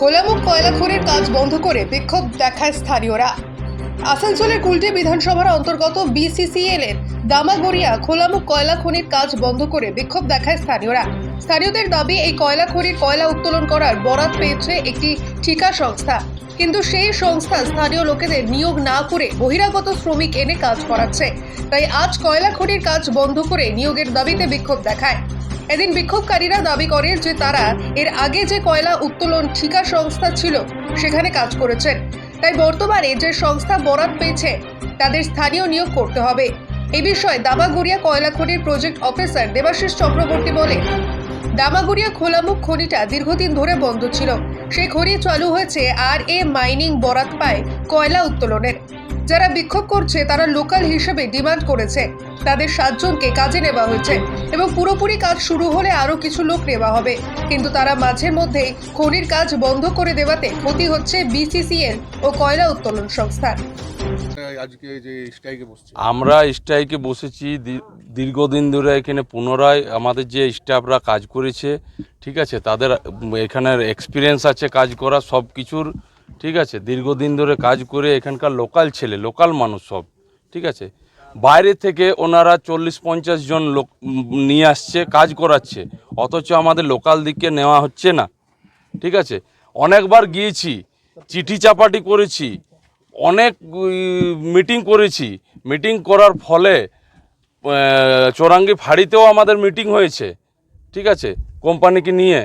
খোলামুখ কয়লা খনির কাজ বন্ধ করে বিক্ষোভ দেখায় স্থানীয়রা। আসানসোলের কুলটি বিধানসভার অন্তর্গত বিসিসিএল এর দামাগড়িয়া খোলামুখ কয়লা খনির কাজ বন্ধ করে বিক্ষোভ দেখায় স্থানীয়রা। স্থানীয়দের দাবি, এই কয়লা খনির কয়লা উত্তোলন করার বরাত পেয়েছে একটি ঠিকা সংস্থা। কিন্তু সেই সংস্থা স্থানীয় লোকেদের নিয়োগ না করে বহিরাগত শ্রমিক এনে কাজ করাচ্ছে। তাই আজ কয়লা খনির কাজ বন্ধ করে নিয়োগের দাবিতে বিক্ষোভ দেখায়। এদিন বিক্ষোভকারীরা দাবি করে যে তারা এর আগে যে কয়লা উত্তোলন ঠিকা সংস্থা ছিল, সেখানে কাজ করেছেন। তাই বর্তমানে যে সংস্থা বরাত পেয়েছে, তাদের স্থানীয় নিয়োগ করতে হবে। এ বিষয়ে দামাগুড়িয়া কয়লা খনির প্রজেক্ট অফিসার দেবাশিস চক্রবর্তী বলে দামাগুড়িয়া খোলামুখ খনিটা দীর্ঘদিন ধরে বন্ধ ছিল। সেই খনি চালু হয়েছে আর এ মাইনিং বরাত পায় কয়লা উত্তোলনের। যারা বিক্ষোভ করছে তারা লোকাল হিসেবে ডিমান্ড করেছে। তাদের সাতজনকে কাজে নেওয়া হয়েছে এবং পুরোপুরি কাজ শুরু হলে আরও কিছু লোক নেওয়া হবে। কিন্তু তারা মাঝের মধ্যে খনির কাজ বন্ধ করে দেওয়াতে ক্ষতি হচ্ছে বিসিসিএল ও কয়লা উত্তোলন সংস্থার। আজকে যে স্ট্রাইকে বসছে। আমরা স্ট্রাইকে বসেছি দীর্ঘদিন ধরে এখানে পুনরায় আমাদের যে স্টাফরা কাজ করেছে ঠিক আছে? তাদের এখানের এক্সপিরিয়েন্স আছে কাজ করা সব কিছুর ঠিক আছে? দীর্ঘদিন ধরে কাজ করে এখানকার লোকাল ছেলে, লোকাল মানুষ সব, ঠিক আছে? বাইরে থেকে ওনারা চল্লিশ পঞ্চাশ জন লোক নিয়ে আসছে, কাজ করাচ্ছে, অথচ আমাদের লোকাল দিকে নেওয়া হচ্ছে না, ঠিক আছে? অনেকবার গিয়েছি, চিঠি চাপাটি করেছি, অনেক মিটিং করেছি, মিটিং করার ফলে চৌরাঙ্গি ফাঁড়িতেও আমাদের মিটিং হয়েছে, ঠিক আছে? কোম্পানিকে নিয়ে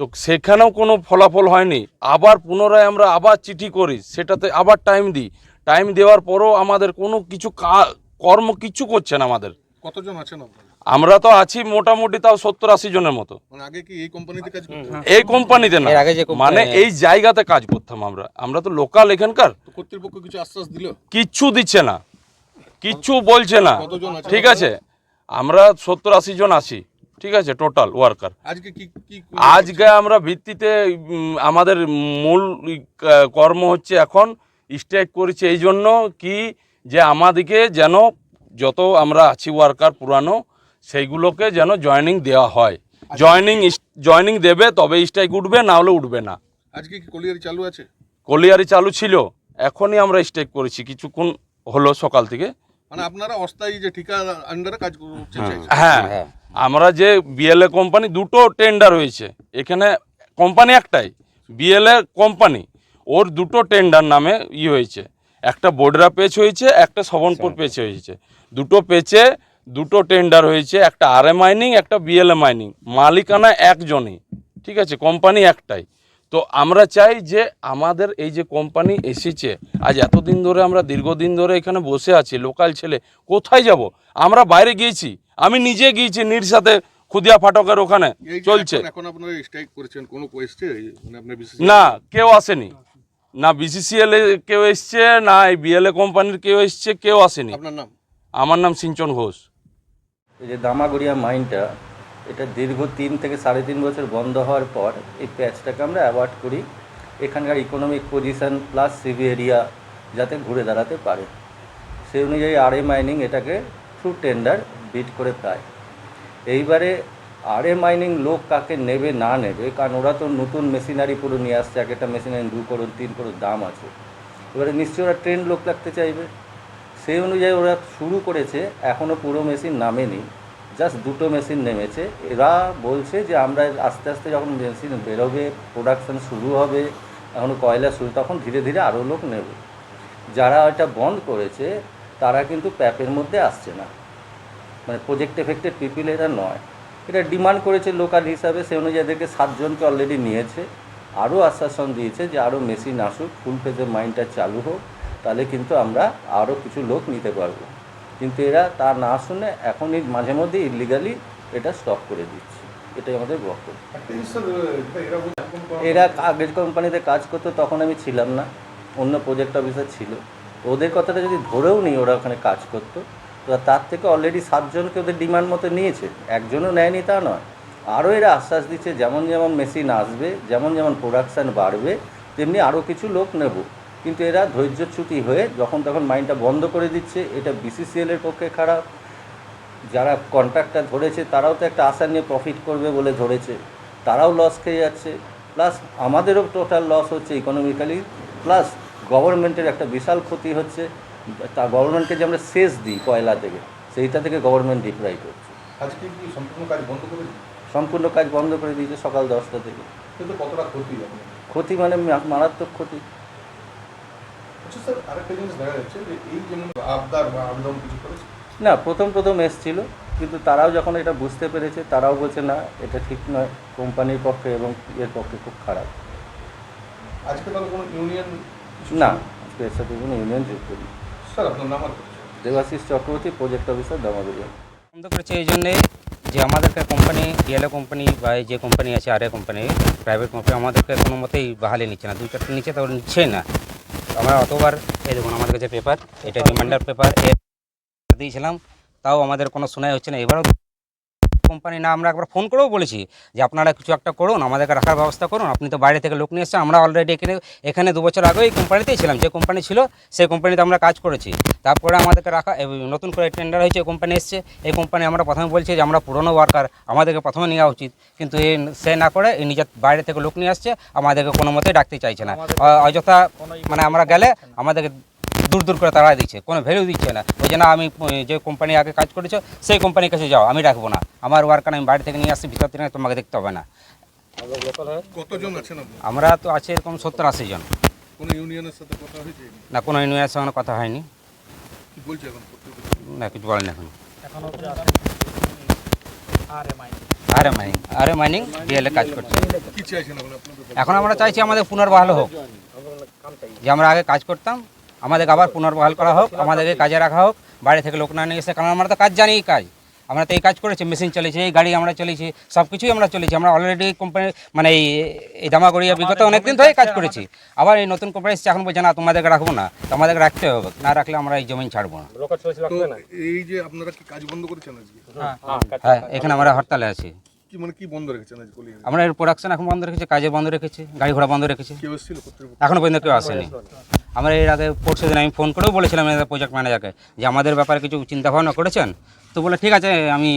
তো সেখানেও কোনো ফলাফল হয়নি। আবার পুনরায় আমরা আবার চিঠি করি সেটাতে আবার টাইম দিই। টাইম দেওয়ার পরও আমাদের কোনো কিছু কর্ম কিচ্ছু করছে না আমাদের। কতজন আছেন আমরা তো আছি মোটামুটি তাও সত্তর আশি জনের মতো। মানে এই কোম্পানিতে না। মানে এই জায়গাতে কাজ করতাম আমরা। আমরা তো লোকাল এখানকার। কর্তৃপক্ষ কিছু আশ্বাস দিল? কিচ্ছু দিচ্ছে না। কিচ্ছু বলছে না। ঠিক আছে। আমরা সত্তর আশি জন আছি। ঠিক আছে টোটাল ওয়ার্কার আজকে কি কি আজকে আমরা ভিত্তিতে আমাদের মূল কর্ম হচ্ছে এখন স্ট্রাইক করেছে। এই জন্য কি যে আমাদেরকে যেন যত আমরা আছি ওয়ার্কার পুরানো সেইগুলোকে যেন জয়েনিং দেওয়া হয়। জয়েনিং জয়েনিং দেবে তবে স্ট্রাইক উঠবে না হলে উঠবে না। আজকে কি কলিয়ারি চালু আছে? কলিয়ারি চালু ছিল এখনই আমরা স্ট্রাইক করেছি। কিছুক্ষণ হলো সকাল থেকে। মানে আপনারা অস্থায়ী যে ঠিকা আন্ডারে কাজ করতে হ্যাঁ হ্যাঁ। আমরা যে বিএলএ কোম্পানি দুটো টেন্ডার হয়েছে এখানে কোম্পানি একটাই বিএলএ কোম্পানি ওর দুটো টেন্ডার নামে ই হয়েছে। একটা বোডরা পেচ হয়েছে একটা শবনপুর পেচ হয়েছে। দুটো পেচে দুটো টেন্ডার হয়েছে একটা আর এ মাইনিং একটা বিএলএ মাইনিং মালিকানা একজনই ঠিক আছে কোম্পানি একটাই। তো আমরা চাই যে আমাদের এই যে কোম্পানি এসেছে আজ এতদিন ধরে আমরা দীর্ঘদিন ধরে এখানে বসে আছি লোকাল ছেলে কোথায় যাব? আমরা বাইরে গিয়েছি আমি নিজে গিয়েছি নির সাথে খুদিয়া ফাটকের ওখানে চলছে এখন- এখন আপনারা স্ট্রাইক করেছেন কোনো এসছে মানে না কেউ আসেনি। না বিসিসিএল এ কেউ এসছে না এই বিএলএ কোম্পানির কেউ এসছে কেউ আসেনি। আমার নাম সিঞ্চন ঘোষ। এই যে দামাগড়িয়া মাইনটা এটা দীর্ঘ তিন থেকে সাড়ে তিন বছর বন্ধ হওয়ার পর এই প্যাচটাকে আমরা অ্যাওয়ার্ড করি। এখানকার economic position plus CV area যাতে ঘুরে দাঁড়াতে পারে। সেই অনুযায়ী আর এ মাইনিং এটাকে থ্রু টেন্ডার বিট করে পায়। এইবারে আর এ মাইনিং লোক কাকে নেবে, না নেবে, কারণ ওরা তো নতুন মেশিনারি পুরো নিয়ে আসছে, এক একটা মেশিনারি দু করোড় তিন করোড় দাম আছে। এবারে নিশ্চয়ই ওরা ট্রেন লোক রাখতে চাইবে। সেই অনুযায়ী ওরা শুরু করেছে এখনও পুরো মেশিন নামেনি। জাস্ট দুটো মেশিন নেমেছে। এরা বলছে যে আমরা আস্তে আস্তে যখন মেশিন বেরোবে প্রোডাকশন শুরু হবে, এখন কয়লা শুরু, তখন ধীরে ধীরে আরও লোক নেবে। যারা এটা বন্ধ করেছে, তারা কিন্তু প্যাপের মধ্যে আসছে না। মানে প্রজেক্ট এফেক্টেড পিপিল এটা নয়। এটা ডিমান্ড করেছে লোকাল হিসাবে, সে অনুযায়ী এদেরকে সাতজনকে অলরেডি নিয়েছে। আরও আশ্বাসন দিয়েছে যে আরও মেশিন আসুক ফুল পেজে মাইন্ডটা চালু হোক, তাহলে কিন্তু আমরা আরও কিছু লোক নিতে পারব। কিন্তু এরা তা না শুনে এখনই মাঝে মধ্যে ইলিগালি এটা স্টপ করে দিচ্ছে। এটাই আমাদের বক্তব্য। এরা আগের কোম্পানিতে কাজ করতো, তখন আমি ছিলাম না। অন্য প্রজেক্ট অফিসার ছিল। ওদের কথাটা যদি ধরেও নিই, ওরা ওখানে কাজ করতো তার থেকে অলরেডি সাতজনকে ওদের ডিমান্ড মতো নিয়েছে। একজনও নেয়নি তা নয়। আরও এরা আশ্বাস দিচ্ছে, যেমন যেমন মেশিন আসবে, যেমন যেমন প্রোডাকশান বাড়বে, তেমনি আরও কিছু লোক নেব। কিন্তু এরা ধৈর্যচ্যুতি হয়ে যখন তখন মাইন্ডটা বন্ধ করে দিচ্ছে এটা বিসিসিএল এর পক্ষে খারাপ। যারা কন্ট্রাক্টটা ধরেছে তারাও তো একটা আশা নিয়ে প্রফিট করবে বলে ধরেছে। তারাও লস খেয়ে যাচ্ছে। প্লাস আমাদেরও টোটাল লস হচ্ছে ইকোনমিক্যালি প্লাস গভর্নমেন্টের একটা বিশাল ক্ষতি হচ্ছে। তা গভর্নমেন্টকে যে আমরা সেচ দিই কয়লা থেকে সেইটা থেকে গভর্নমেন্ট ডিপ্রাই করছে আজকে কি সম্পূর্ণ কাজ বন্ধ করে সম্পূর্ণ কাজ বন্ধ করে দিয়েছে সকাল দশটা থেকে। কিন্তু কতটা ক্ষতি ক্ষতি মানে মারাত্মক ক্ষতি। আচ্ছা স্যার আরেকটা জিনিস দেখা যাচ্ছে যে এই যেমন আবদার বা আবেদন কিছু করেছে? না প্রথম প্রথম এসছিল কিন্তু তারাও যখন এটা বুঝতে পেরেছে তারাও বলছে না এটা ঠিক নয় কোম্পানির পক্ষে এবং এর পক্ষে খুব খারাপ। আজকে তাহলে কোনো ইউনিয়ন না আজকে এর সাথে কোনো ইউনিয়ন যুক্ত নেই স্যার আপনার নাম দেবাশিস চক্রবর্তী প্রজেক্ট অফিসার দামাগুড়িয়া বন্ধ করেছে এই জন্যে যে আমাদেরকে কোম্পানি ডিএলএ কোম্পানি বা এই যে কোম্পানি আছে আর এ কোম্পানি প্রাইভেট কোম্পানি আমাদেরকে কোনো মতেই বাহালি নিচ্ছে না। দুই চারটে নিচ্ছে তো নিচ্ছে না। আমরা অতবার এই দেখুন, আমাদের কাছে পেপার এটা রিমাইন্ডার পেপার দিয়েছিলাম, তাও আমাদের কোনো শোনাই হচ্ছে না। এবারও কোম্পানি না আমরা একবার ফোন করেও বলেছি যে আপনারা কিছু একটা করুন আমাদেরকে রাখার ব্যবস্থা করুন আপনি তো বাইরে থেকে লোক নিয়ে এসছেন আমরা অলরেডি এখানে এখানে দু বছর আগেও এই কোম্পানিতেই ছিলাম যে কোম্পানি ছিল সেই কোম্পানিতে আমরা কাজ করেছি। তারপরে আমাদেরকে রাখা নতুন করে টেন্ডার হয়েছে এই কোম্পানি এসছে এই কোম্পানি আমরা প্রথমে বলছি যে আমরা পুরনো ওয়ার্কার আমাদেরকে প্রথমে নেওয়া উচিত। কিন্তু এই সে না করে এই নিজের বাইরে থেকে লোক নিয়ে আসছে আমাদেরকে কোনো মতেই ডাকতে চাইছে না। অযথা মানে আমরা গেলে আমাদেরকে দূর দূর করে তাড়াই দিচ্ছে কোনো ভ্যালু দিচ্ছে না। ওই জন্য আমি যে কোম্পানি আগে কাজ করেছ সেই কোম্পানির কাছে যাও আমি রাখব না। আমার ওয়ার্কার আমি বাড়ি থেকে নিয়ে আসছি ভিতর থেকে তোমাকে দেখতে হবে না। কতজন আছেন আমরা তো আছি এরকম সত্তর আশি জন। কোনো ইউনিয়নের সাথে কথা হয়েছে? না কোনো ইউনিয়নের সঙ্গে কথা হয়নি। কি বলছে এখন কর্তৃপক্ষ? না কিছু বলেন এখন। আরে মাইনিং আরে মাইনিং ডিএলএ কাজ করছে। এখন এখন আমরা চাইছি আমাদের পুনর্বহাল হোক। যে আমরা আগে কাজ করতাম আমাদেরকে আবার পুনর্বহাল করা হোক আমাদেরকে কাজে রাখা হোক বাইরে থেকে লোক না নিয়ে এসে কারণ আমরা তো কাজ জানি কাজ। আমরা তো এই কাজ করেছি মেশিন চলেছে এই গাড়ি আমরা চলেছি সব কিছুই আমরা চলেছি আমরা অলরেডি কোম্পানি মানে এই এই দামাগড়িয়া বিগত অনেকদিন ধরেই কাজ করেছি। আবার এই নতুন কোম্পানি এসছে এখন বলছে না তোমাদেরকে রাখব না তো আমাদেরকে রাখতে হবে না রাখলে আমরা এই জমিন ছাড়বো না। এই যে আপনারা কি কাজ বন্ধ করেছেন হ্যাঁ এখানে আমরা হরতালে আছি। কি মানে কি বন্ধ রেখেছেন আজ কলিয়ে আমরা এর প্রোডাকশন এখন বন্ধ রেখেছি কাজে বন্ধ রেখেছি গাড়ি ঘোড়া বন্ধ রেখেছি। কেউ এসেছিল কর্তৃপক্ষ? এখনও পর্যন্ত কেউ আসেনি। আমরা এর আগে পরশু দিন আমি ফোন করেও বলেছিলাম প্রজেক্ট ম্যানেজারকে যে আমাদের ব্যাপারে কিছু চিন্তা ভাবনা করেছেন? তো বলে ঠিক আছে আমি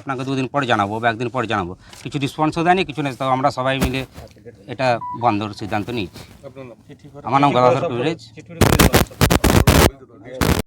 আপনাকে দুদিন পর জানাব বা একদিন পর জানাব। কিছু রেসপন্সও দেয়নি কিছু নেই। তো আমরা সবাই মিলে এটা বন্ধর সিদ্ধান্ত নিয়েছি। আমার নাম গদাধর কবিরাজ।